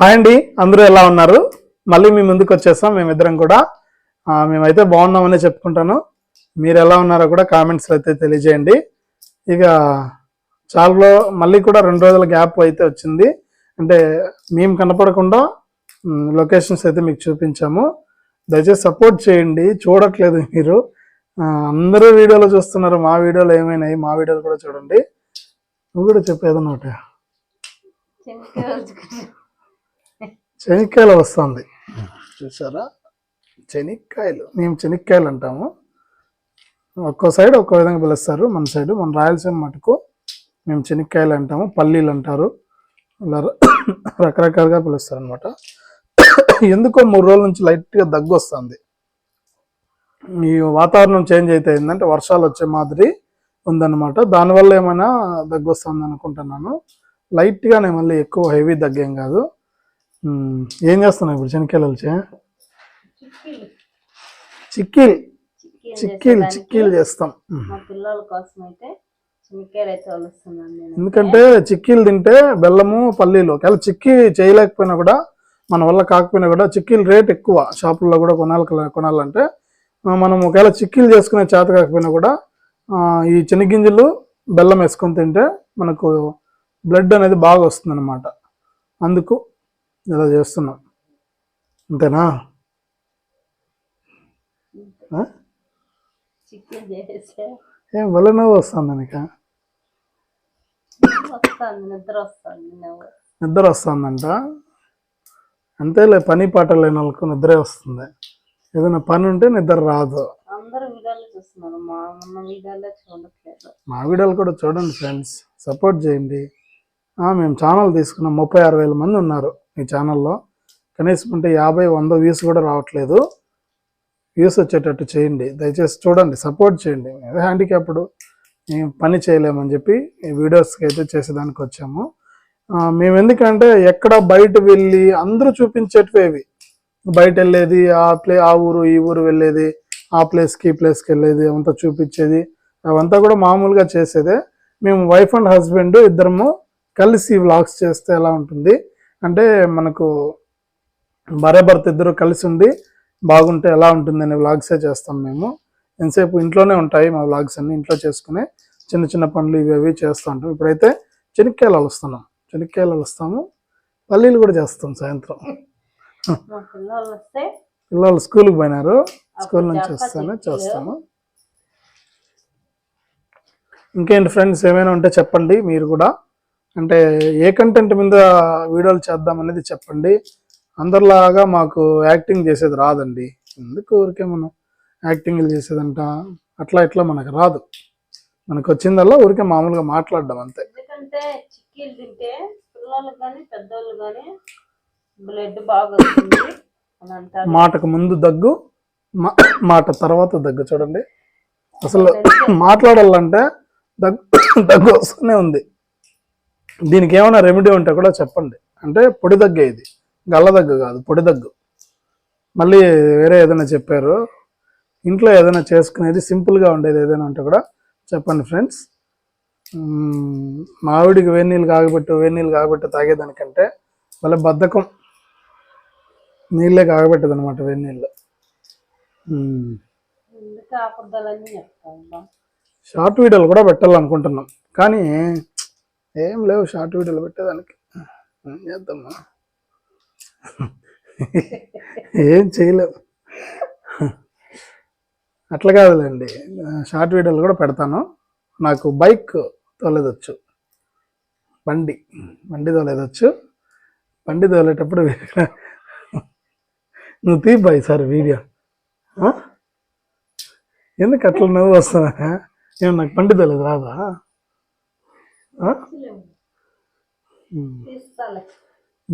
Hi అండి అందరూ ఎలా ఉన్నారు? మళ్ళీ మీ ముందుకు వచ్చేస్తాం మేమిద్దరం కూడా. మేమైతే బాగున్నామని చెప్పుకుంటాను. మీరు ఎలా ఉన్నారో కూడా కామెంట్స్లో అయితే తెలియజేయండి. ఇక చాలా మళ్ళీ కూడా రెండు రోజుల గ్యాప్ అయితే వచ్చింది. అంటే మేము కనపడకుండా లొకేషన్స్ అయితే మీకు చూపించాము. దయచేసి సపోర్ట్ చేయండి చూడట్లేదు మీరు. అందరూ వీడియోలో చూస్తున్నారు మా వీడియోలు ఏమైనాయి మా వీడియోలు కూడా చూడండి. నువ్వు కూడా చెప్పేది ఒకటి. శనిక్కాయలు వస్తుంది. చూసారా? శనిక్కాయలు మేము శనిక్కాయలు అంటాము. ఒక్కో సైడ్ ఒక్కో విధంగా పిలుస్తారు. మన సైడ్ మన రాయలసీమ మటుకు మేము శనిక్కాయలు అంటాము. పల్లీలు అంటారు. ఇలా రకరకాలుగా పిలుస్తారు అనమాట ఎందుకో మూడు రోజుల నుంచి లైట్గా దగ్గు వస్తుంది. ఈ వాతావరణం చేంజ్ అయితే ఏంటంటే వర్షాలు వచ్చే మాదిరి ఉందన్నమాట. దానివల్ల ఏమైనా దగ్గు వస్తుంది అనుకుంటున్నాను. లైట్గానే మళ్ళీ ఎక్కువ హెవీ దగ్గేం కాదు. ఏం చేస్తున్నావు ఇప్పుడు శనిక్కాయలు వచ్చి చిక్కీలు. చిక్కీలు చిక్కీలు చేస్తాం. పిల్లల కోసం అయితే ఎందుకంటే చిక్కీలు తింటే బెల్లము పల్లీలు ఒకవేళ చిక్కీ చేయలేకపోయినా కూడా మన వల్ల కాకపోయినా కూడా చిక్కీలు రేట్ ఎక్కువ. షాపుల్లో కూడా కొనాలి కొనాలంటే మనం ఒకవేళ చిక్కీలు చేసుకునే చేత కాకపోయినా కూడా ఈ శనగింజలు బెల్లం వేసుకొని తింటే మనకు బ్లడ్ అనేది బాగా వస్తుంది అందుకు ఇలా చేస్తున్నాం. అంతేనా? ఏం వల్లనే వస్తుంది నీకు వస్తుంది నిద్ర నువ్వు. నిద్ర వస్తుందంట. అంతేలే పని పాట లేని వాళ్ళకు నిద్రే వస్తుంది. ఏదైనా పని ఉంటే నిద్ర రాదు. మా వీడియోలే కూడా చూడండి ఫ్రెండ్స్. సపోర్ట్ చేయండి. మేము ఛానల్ తీసుకున్నాం. ముప్పై ఆరు వేల మంది ఉన్నారు ఈ ఛానల్లో కనీసం అంటే యాభై వంద వ్యూస్ కూడా రావట్లేదు. వ్యూస్ వచ్చేటట్టు చేయండి. దయచేసి చూడండి. సపోర్ట్ చేయండి. అదే హ్యాండిక్యాప్డ్ మేము పని చేయలేమని చెప్పి ఈ వీడియోస్కి అయితే చేసేదానికి వచ్చాము. మేము ఎందుకంటే ఎక్కడ బయట వెళ్ళి అందరూ చూపించేటివి బయట వెళ్ళేది ఆ ప్లే ఆ ఊరు ఈ ఊరు వెళ్ళేది ఆ ప్లేస్కి ఈ ప్లేస్కి వెళ్ళేది అవంతా చూపించేది. అవంతా కూడా మామూలుగా చేసేదే. మేము వైఫ్ అండ్ హస్బెండ్ ఇద్దరము కలిసి వ్లాగ్స్ చేస్తే ఎలా ఉంటుంది? అంటే మనకు భార్య భర్త ఇద్దరు కలిసి ఉండి బాగుంటే ఎలా ఉంటుంది అనే వ్లాగ్సే చేస్తాం మేము. ఎంతసేపు ఇంట్లోనే ఉంటాయి మా వ్లాగ్స్ అన్ని ఇంట్లో చేసుకునే చిన్న చిన్న పనులు ఇవి అవి చేస్తూ ఉంటాం. ఇప్పుడైతే చెనిక్కాయలు అలుస్తున్నాం. చెనిక్కాయలు అలుస్తాము. పల్లీలు కూడా చేస్తాం సాయంత్రం. పిల్లలు స్కూల్కి పోయినారు. స్కూల్ నుంచి వస్తాను. చేస్తాము. ఇంకేంటి ఫ్రెండ్స్ ఏమైనా ఉంటే చెప్పండి మీరు కూడా. అంటే ఏ కంటెంట్ మీద వీడియోలు చేద్దాం అనేది చెప్పండి. అందరిలాగా మాకు యాక్టింగ్ చేసేది రాదండి. ఎందుకు ఊరికే మనం యాక్టింగ్లు చేసేదంట? అట్లా ఇట్లా మనకు రాదు. మనకు వచ్చిందల్లా ఊరికే మామూలుగా మాట్లాడడం అంతే. ఎందుకంటే చిక్కీలు తింటే పిల్లలు కానీ పెద్దోళ్ళు కానీ బ్లడ్ బాగా వస్తుంది అని అంటారు. మాటకు ముందు దగ్గు మా- మాట తర్వాత దగ్గు చూడండి. అసలు మాట్లాడాలంటే దగ్గు దగ్గు వస్తూనే ఉంది. దీనికి ఏమైనా రెమెడీ ఉంటే కూడా చెప్పండి. అంటే పొడి దగ్గే ఇది. గల్ల దగ్గు కాదు పొడి దగ్గు. మళ్ళీ వేరే ఏదైనా చెప్పారు. ఇంట్లో ఏదైనా చేసుకునేది సింపుల్గా ఉండేది ఏదైనా ఉంటే కూడా చెప్పండి ఫ్రెండ్స్ మావిడికి వేడి నీళ్ళు కాగబెట్టు వేడి నీళ్ళు కాగబెట్టు తాగేదానికంటే మళ్ళీ బద్ధకం నీళ్ళే కాగబెట్టదు అనమాట వేడి నీళ్ళు. మ్మ్. ఎందుకు ఆపద్దాలని చెప్తాను షార్ట్ వీడియోలు కూడా పెట్టాలనుకుంటున్నాం. కానీ ఏం లేవు షార్ట్ వీడియోలు పెట్టేదానికి ఏం చేద్దామా? ఏం చేయలేవు అట్లా కాదులేండి. షార్ట్ వీడియోలు కూడా పెడతాను. నాకు బైక్ తోలేదొచ్చు. బండి. బండి తోలేదొచ్చు. బండి తోలేటప్పుడు నువ్వు తీబాయి సార్ వీడియో? ఎందుకు అట్లా నువ్వు వస్తున్నా ఏమన్నా నాకు బండి తోలేదు రాదా?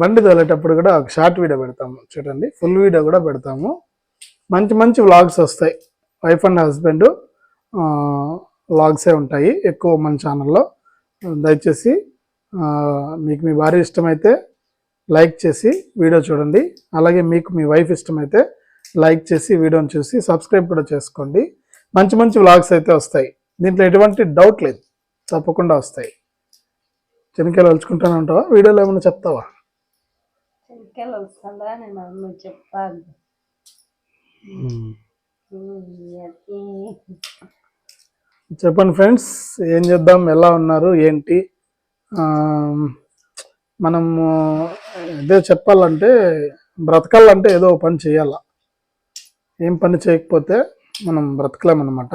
బండి తోలేటప్పుడు కూడా ఒక షార్ట్ వీడియో పెడతాము. చూడండి. ఫుల్ వీడియో కూడా పెడతాము. మంచి మంచి వ్లాగ్స్ వస్తాయి. వైఫ్ అండ్ హస్బెండ్ వ్లాగ్సే ఉంటాయి ఎక్కువ మన ఛానల్లో. దయచేసి మీకు మీ భార్య ఇష్టమైతే లైక్ చేసి వీడియో చూడండి. అలాగే మీకు మీ వైఫ్ ఇష్టమైతే లైక్ చేసి వీడియోని చూసి సబ్స్క్రైబ్ కూడా చేసుకోండి. మంచి మంచి వ్లాగ్స్ అయితే వస్తాయి. దీంట్లో ఎటువంటి డౌట్ లేదు. తప్పకుండా వస్తాయి. చెనికాయలు వలుచుకుంటానే ఉంటావా? వీడియోలో ఏమైనా చెప్తావా? నేను చెప్పాలి. చెప్పండి ఫ్రెండ్స్ ఏం చేద్దాం? ఎలా ఉన్నారు? ఏంటి? మనము ఇదే చెప్పాలంటే బ్రతకాలంటే ఏదో పని చేయాల. ఏం పని చేయకపోతే మనం బ్రతకలేమన్నమాట.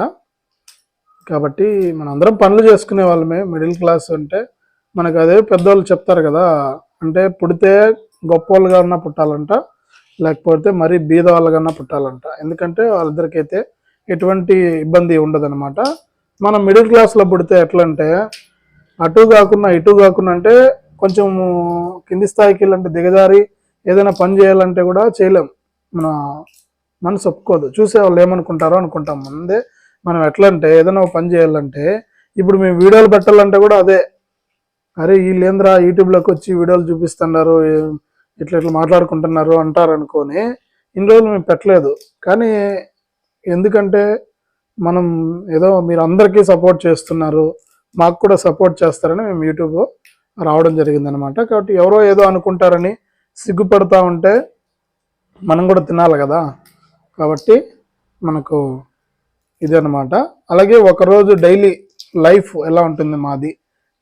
కాబట్టి మనం అందరం పనులు చేసుకునే వాళ్ళమే. మిడిల్ క్లాస్ అంటే మనకు అదే పెద్దవాళ్ళు చెప్తారు కదా అంటే పుడితే గొప్ప వాళ్ళుగా పుట్టాలంట లేకపోతే మరీ బీద వాళ్ళకన్నా పుట్టాలంట. ఎందుకంటే వాళ్ళిద్దరికైతే ఎటువంటి ఇబ్బంది ఉండదన్నమాట. మనం మిడిల్ క్లాస్లో పుడితే ఎట్లంటే అటు కాకుండా ఇటు కాకుండా అంటే కొంచెం కింది స్థాయికి వెళ్ళంటే దిగజారి ఏదైనా పని చేయాలంటే కూడా చేయలేం. మన మనసు ఒప్పుకోదు. చూసే వాళ్ళు ఏమనుకుంటారో అనుకుంటాం. ముందే మనం ఎట్లంటే ఏదైనా పని చేయాలంటే ఇప్పుడు మేము వీడియోలు పెట్టాలంటే కూడా అదే. అరే వీళ్ళేంద్రా యూట్యూబ్లోకి వచ్చి వీడియోలు చూపిస్తున్నారు ఇట్లా ఇట్లా మాట్లాడుకుంటున్నారు అంటారు అనుకొని ఇన్ని రోజులు మేము పెట్టలేదు. కానీ ఎందుకంటే మనం ఏదో మీరు అందరికీ సపోర్ట్ చేస్తున్నారు మాకు కూడా సపోర్ట్ చేస్తారని మేము యూట్యూబ్ రావడం జరిగిందనమాట. కాబట్టి ఎవరో ఏదో అనుకుంటారని సిగ్గుపడతా ఉంటే మనం కూడా తినాలి కదా. కాబట్టి మనకు ఇదే అనమాట అలాగే ఒకరోజు డైలీ లైఫ్ ఎలా ఉంటుంది మాది?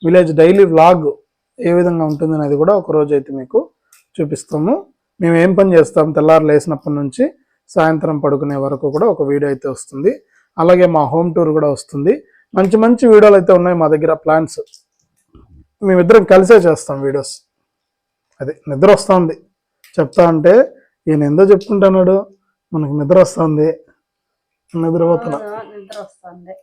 విలేజ్ డైలీ వ్లాగ్ ఏ విధంగా ఉంటుంది అనేది కూడా ఒకరోజు అయితే మీకు చూపిస్తాము. మేము ఏం పని చేస్తాం? తెల్లారు లేచినప్పటి నుంచి సాయంత్రం పడుకునే వరకు కూడా ఒక వీడియో అయితే వస్తుంది. అలాగే మా హోమ్ టూర్ కూడా వస్తుంది. మంచి మంచి వీడియోలు అయితే ఉన్నాయి మా దగ్గర ప్లాన్స్. మేమిద్దరం కలిసే చేస్తాం వీడియోస్. అది నిద్ర వస్తుంది. చెప్తా అంటే ఈయన ఎందో చెప్పుకుంటున్నాడు మనకు నిద్ర వస్తుంది. నిద్రపోతున్నా. నిద్ర వస్తుంది.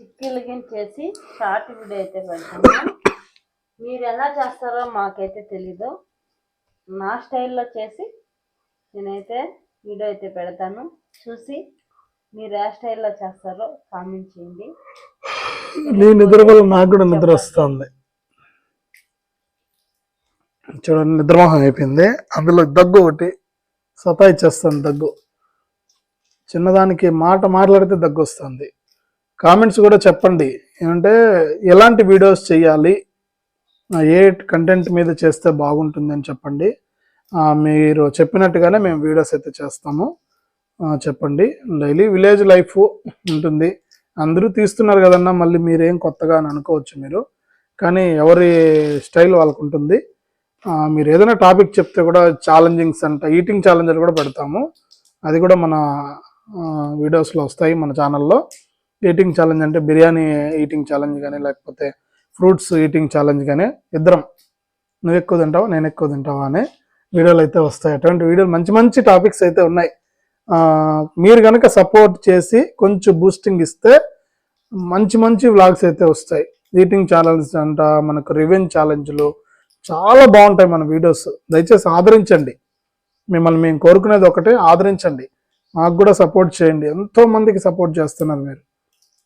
ఉమ్. చేసి షార్ట్ వీడియో అయితే పెడతాను మీరు ఎలా చేస్తారో మాకైతే తెలీదు. నా స్టైల్లో చేసి నేనైతే వీడియో అయితే పెడతాను. చూసి మీరు ఏ స్టైల్లో చేస్తారో కామెంట్ చేయండి. నీ నిద్ర వల్ల నాకు కూడా నిద్ర వస్తుంది. చూడండి నిద్రమోహం అయిపోయింది. అందులో దగ్గు ఒకటి సతాయిచ్చేస్తుంది దగ్గు. చిన్నదానికి మాట మాట్లాడితే దగ్గు వస్తుంది. కామెంట్స్ కూడా చెప్పండి. ఏమంటే ఎలాంటి వీడియోస్ చేయాలి? ఏ కంటెంట్ మీద చేస్తే బాగుంటుంది అని చెప్పండి. మీరు చెప్పినట్టుగానే మేము వీడియోస్ అయితే చేస్తాము. చెప్పండి. డైలీ విలేజ్ లైఫ్ ఉంటుంది. అందరూ తీస్తున్నారు కదన్నా మళ్ళీ మీరేం కొత్తగా అని అనుకోవచ్చు మీరు. కానీ ఎవరి స్టైల్ వాళ్ళకు ఉంటుంది. మీరు ఏదైనా టాపిక్ చెప్తే కూడా ఛాలెంజింగ్స్ అంట ఈటింగ్ ఛాలెంజర్ కూడా పెడతాము. అది కూడా మన వీడియోస్లో వస్తాయి మన ఛానల్లో ఈటింగ్ ఛాలెంజ్ అంటే బిర్యానీ ఈటింగ్ ఛాలెంజ్ కానీ లేకపోతే ఫ్రూట్స్ ఈటింగ్ ఛాలెంజ్ కానీ ఇద్దరం. నువ్వు ఎక్కువ తింటావా నేను ఎక్కువ తింటావా అనే వీడియోలు అయితే వస్తాయి. అటువంటి వీడియోలు మంచి మంచి టాపిక్స్ అయితే ఉన్నాయి. మీరు కనుక సపోర్ట్ చేసి కొంచెం బూస్టింగ్ ఇస్తే మంచి మంచి వ్లాగ్స్ అయితే వస్తాయి. ఈటింగ్ ఛాలెంజ్ అంట మనకు రివెంజ్ ఛాలెంజ్లు చాలా బాగుంటాయి మన వీడియోస్ దయచేసి ఆదరించండి. మిమ్మల్ని మేము కోరుకునేది ఒకటే ఆదరించండి. మాకు కూడా సపోర్ట్ చేయండి. ఎంతో మందికి సపోర్ట్ చేస్తున్నారు మీరు.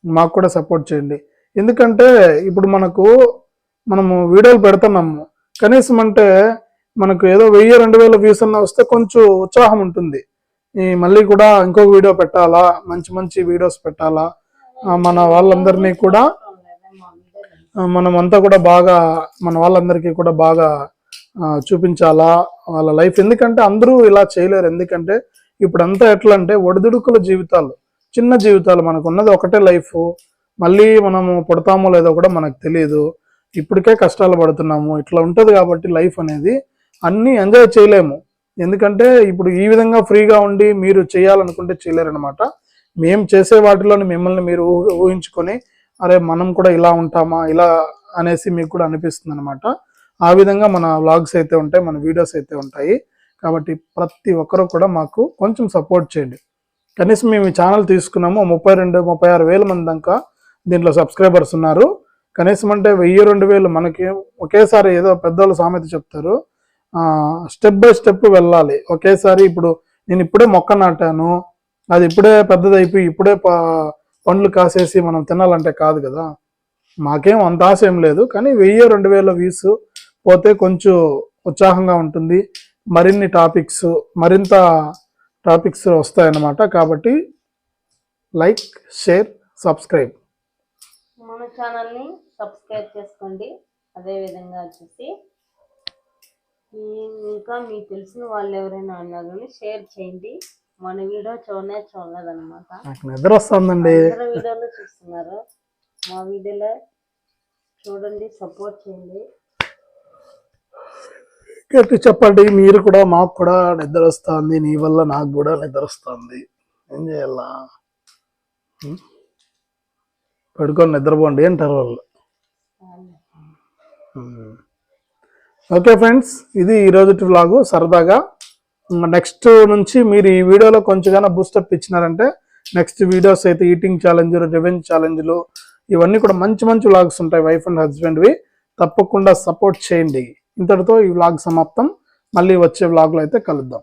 మాకు కూడా సపోర్ట్ చేయండి. ఎందుకంటే ఇప్పుడు మనకు మనము వీడియోలు పెడుతున్నాము. కనీసం అంటే మనకు ఏదో వెయ్యి రెండు వేల వ్యూస్ అన్న వస్తే కొంచెం ఉత్సాహం ఉంటుంది. ఈ మళ్ళీ కూడా ఇంకొక వీడియో పెట్టాలా? మంచి మంచి వీడియోస్ పెట్టాలా? మన వాళ్ళందరినీ కూడా మనమంతా మనం అంతా కూడా బాగా మన వాళ్ళందరికీ కూడా బాగా చూపించాలా వాళ్ళ లైఫ్ ఎందుకంటే అందరూ ఇలా చేయలేరు. ఎందుకంటే ఇప్పుడు అంతా ఎట్లా అంటే ఒడిదుడుకుల జీవితాలు. చిన్న జీవితాలు మనకు ఉన్నది ఒకటే లైఫ్. మళ్ళీ మనము పుడతామో లేదో కూడా మనకు తెలియదు ఇప్పటికే కష్టాలు పడుతున్నాము. ఇట్లా ఉంటుంది కాబట్టి లైఫ్ అనేది అన్నీ ఎంజాయ్ చేయలేము. ఎందుకంటే ఇప్పుడు ఈ విధంగా ఫ్రీగా ఉండి మీరు చేయాలనుకుంటే చేయలేరనమాట మేము చేసే వాటిలోని మిమ్మల్ని మీరు ఊహించుకొని అరే మనం కూడా ఇలా ఉంటామా ఇలా అనేసి మీకు కూడా అనిపిస్తుంది అనమాట ఆ విధంగా మన వ్లాగ్స్ అయితే ఉంటాయి మన వీడియోస్ అయితే ఉంటాయి. కాబట్టి ప్రతి ఒక్కరూ కూడా మాకు కొంచెం సపోర్ట్ చేయండి. కనీసం మేము ఈ ఛానల్ తీసుకున్నాము ముప్పై రెండు ముప్పై ఆరు వేల మంది దాకా దీంట్లో సబ్స్క్రైబర్స్ ఉన్నారు. కనీసం అంటే వెయ్యి రెండు వేలు మనకి ఒకేసారి ఏదో పెద్దవాళ్ళు సామెత చెప్తారు. స్టెప్ బై స్టెప్ వెళ్ళాలి. ఒకేసారి ఇప్పుడు నేను ఇప్పుడే మొక్క నాటాను. అది ఇప్పుడే పెద్దదైపోయి ఇప్పుడే ప- పండ్లు కాసేసి మనం తినాలంటే కాదు కదా. మాకేం అంత ఆశ ఏం లేదు. కానీ వెయ్యి రెండు వేల వ్యూస్ పోతే కొంచెం ఉత్సాహంగా ఉంటుంది. మరిన్ని టాపిక్స్ మరింత టాపిక్స్ వస్తాయన్నమాట. కాబట్టి లైక్ షేర్ సబ్స్క్రైబ్. మన ఛానల్ని సబ్స్క్రైబ్ చేసుకోండి. అదే విధంగా వచ్చేసి ఇంకా మీకు తెలిసిన వాళ్ళు ఎవరైనా ఉన్నా కానీ షేర్ చేయండి. మన వీడియో చూడనే చూడలేదన్నమాట. నాకు నిద్ర వస్తుందండి. వీడియోలో చూస్తున్నారు. మా వీడియోలో చూడండి సపోర్ట్ చేయండి. గట్టి చెప్పండి. మీరు కూడా మాకు కూడా నిద్ర వస్తుంది నీ వల్ల నాకు కూడా నిద్ర వస్తుంది ఏం చేయాలా? పడుకొని నిద్రపోండి అంటారు వాళ్ళు. ఓకే ఫ్రెండ్స్ ఇది ఈరోజు వ్లాగు సరదాగా. నెక్స్ట్ నుంచి మీరు ఈ వీడియోలో కొంచెంగా బూస్టప్ ఇచ్చినారంటే నెక్స్ట్ వీడియోస్ అయితే ఈటింగ్ ఛాలెంజ్ రివెంజ్ ఛాలెంజ్లు ఇవన్నీ కూడా మంచి మంచి వ్లాగ్స్ ఉంటాయి వైఫ్ అండ్ హస్బెండ్వి. తప్పకుండా సపోర్ట్ చేయండి. ఇంతటితో ఈ వ్లాగ్ సమాప్తం. మళ్ళీ వచ్చే వ్లాగ్లో అయితే కలుద్దాం.